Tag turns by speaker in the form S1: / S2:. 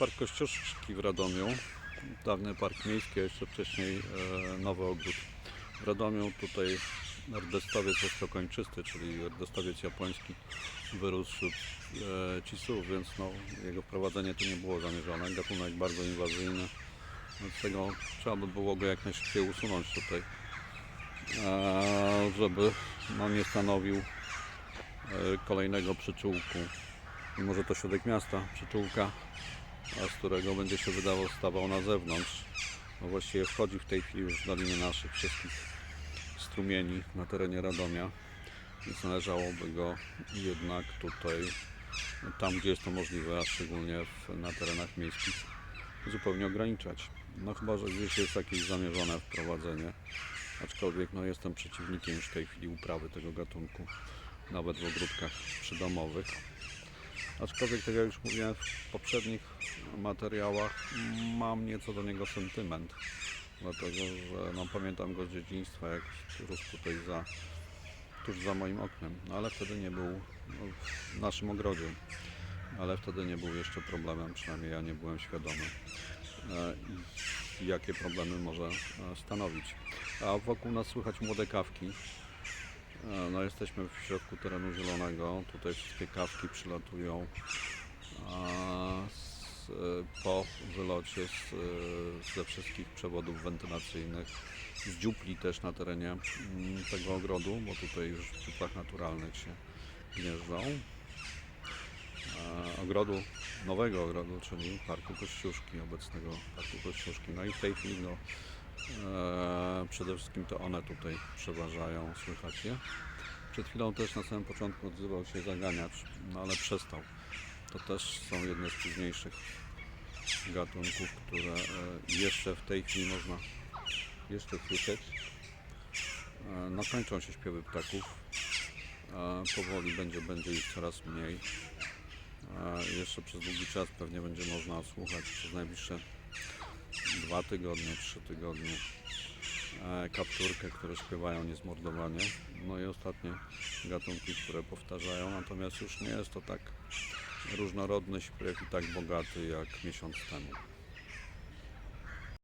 S1: Park Kościuszki w Radomiu. Dawny park miejski, a jeszcze wcześniej e, nowy ogród. W Radomiu tutaj rdestowiec ostrokończysty, czyli rdestowiec japoński wyrósł wśród e, cisów, więc no, jego wprowadzenie tu nie było zamierzone. Gatunek bardzo inwazyjny, więc tego trzeba by było go jak najszybciej usunąć tutaj, e, żeby no, nie stanowił e, kolejnego przyczółku mimo że to środek miasta, przyczółka, a z którego będzie się wydawał stawał na zewnątrz. No właściwie wchodzi w tej chwili już w dolinie naszych wszystkich strumieni na terenie Radomia, więc należałoby go jednak tutaj, tam gdzie jest to możliwe, a szczególnie w, na terenach miejskich, zupełnie ograniczać. No chyba, że gdzieś jest jakieś zamierzone wprowadzenie, aczkolwiek no jestem przeciwnikiem już w tej chwili uprawy tego gatunku, nawet w ogródkach przydomowych. Aczkolwiek, tak jak już mówiłem w poprzednich materiałach, mam nieco do niego sentyment. Dlatego, że no, pamiętam go z dzieciństwa, jak rósł tutaj za, tuż za moim oknem. No, ale wtedy nie był no, w naszym ogrodzie. Ale wtedy nie był jeszcze problemem, przynajmniej ja nie byłem świadomy, e, jakie problemy może e, stanowić. A wokół nas słychać młode kawki. E, No, jesteśmy w środku terenu zielonego. Tutaj wszystkie kawki przylatują e, po wylocie z, e, ze wszystkich przewodów wentylacyjnych. Z dziupli też na terenie mm, tego ogrodu, bo tutaj już w dziuplach naturalnych się gnieżdżą. Ogrodu, nowego ogrodu, czyli Parku Kościuszki, obecnego Parku Kościuszki. No i w tej chwili no, przede wszystkim to one tutaj przeważają, słychać je. Przed chwilą też na samym początku odzywał się zaganiacz, no ale przestał. To też są jedne z późniejszych gatunków, które e, jeszcze w tej chwili można jeszcze słyszeć. E, No kończą się śpiewy ptaków. Powoli będzie, będzie ich coraz mniej. Jeszcze przez długi czas pewnie będzie można słuchać przez najbliższe dwa tygodnie, trzy tygodnie e, kapturkę, które śpiewają niezmordowanie. No i ostatnie gatunki, które powtarzają, natomiast już nie jest to tak różnorodny śpiew i tak bogaty jak miesiąc temu.